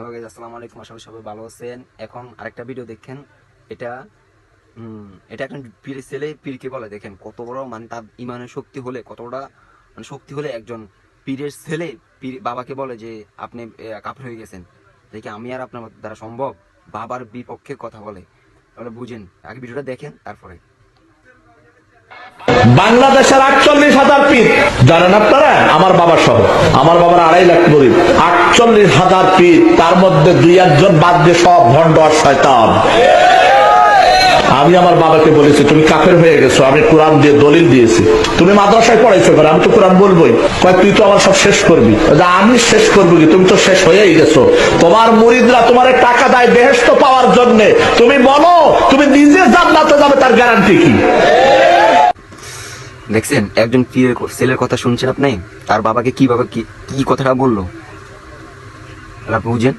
Hello guys আসসালামু আলাইকুম। আশা করি সবাই ভালো আছেন। এখন আরেকটা ভিডিও দেখেন। এটা এটা এখন পীর, ছেলে পীরকে বলে। দেখেন কত বড় মানে তার ইমানের শক্তি হলে কতটা মানে শক্তি হলে একজন পীরের ছেলে পীর বাবাকে বলে যে, আপনি কাপড় হয়ে গেছেন। দেখে আমি আর আপনার দ্বারা সম্ভব? বাবার বিপক্ষে কথা বলে। তাহলে বুঝেন, আগে ভিডিওটা দেখেন, তারপরে। বাংলাদেশের আটচল্লিশ হাজার পিস জানেন আপনারা? আমার বাবার সহ আমার বাবার আড়াই লাখ গরিব। আটচল্লিশ হাজার পিস তার মধ্যে দুই একজন বাদ দিয়ে সব ভণ্ড আর শয়তান। আমি আমার বাবাকে বলেছি, তুমি কাফের হয়ে গেছো, আমি কোরআন দিয়ে দলিল দিয়েছি। তুমি মাদ্রাসায় পড়াইছো করে আমি তো কোরআন বলবোই। কয়, তুই তো আমার সব শেষ করবি। আমি শেষ করব কি? তুমি তো শেষ হয়েই গেছো। তোমার মুরিদরা তোমার টাকা দেয় বেহেস্ত পাওয়ার জন্য। তুমি বলো, তুমি নিজে জান্নাতে যাবে, তার গ্যারান্টি কি? দেখছেন, একজন পীরের ছেলের কথা শুনছেন আপনি? তার বাবাকে কীভাবে কি কথাটা বলল? আপনি বুঝেন